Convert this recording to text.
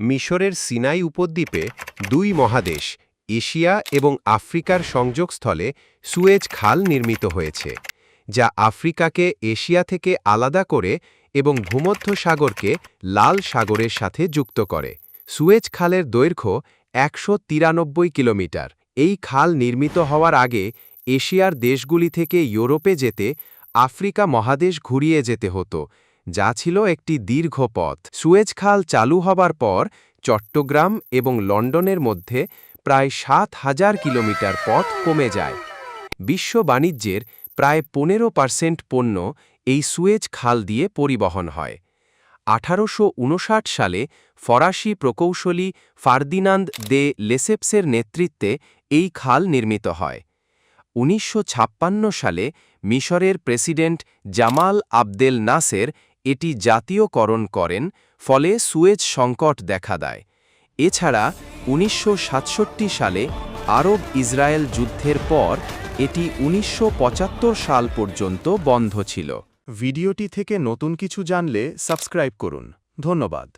মিশরের সিনাই উপদ্বীপে দুই মহাদেশ, এশিয়া এবং আফ্রিকার সংযোগস্থলে সুয়েজ খাল নির্মিত হয়েছে, যা আফ্রিকাকে এশিয়া থেকে আলাদা করে এবং ভূমধ্য সাগরকে লাল সাগরের সাথে যুক্ত করে। সুয়েজ খালের দৈর্ঘ্য একশো তিরানব্বই কিলোমিটার। এই খাল নির্মিত হওয়ার আগে এশিয়ার দেশগুলি থেকে ইউরোপে যেতে আফ্রিকা মহাদেশ ঘুরিয়ে যেতে হতো যা ছিল একটি দীর্ঘ পথ। সুয়েজ খাল চালু হবার পর চট্টগ্রাম এবং লন্ডনের মধ্যে প্রায় সাত হাজার কিলোমিটার পথ কমে যায়। বিশ্ব বাণিজ্যের প্রায় পনেরো পার্সেন্ট পণ্য এই সুয়েজ খাল দিয়ে পরিবহন হয়। আঠারোশ উনষাট সালে ফরাসি প্রকৌশলী ফার্দিনান্দ দে লেসেপসের নেতৃত্বে এই খাল নির্মিত হয়। উনিশশো ছাপ্পান্ন সালে মিশরের প্রেসিডেন্ট জামাল আবদেল নাসের এটি জাতীয়করণ করেন, ফলে সুয়েজ সংকট দেখা দেয়। এছাড়া, উনিশশো সাতষট্টি সালে আরব ইসরায়েল যুদ্ধের পর, এটি উনিশশো পঁচাত্তর সাল পর্যন্ত বন্ধ ছিল। ভিডিওটি থেকে নতুন কিছু জানলে সাবস্ক্রাইব করুন। ধন্যবাদ।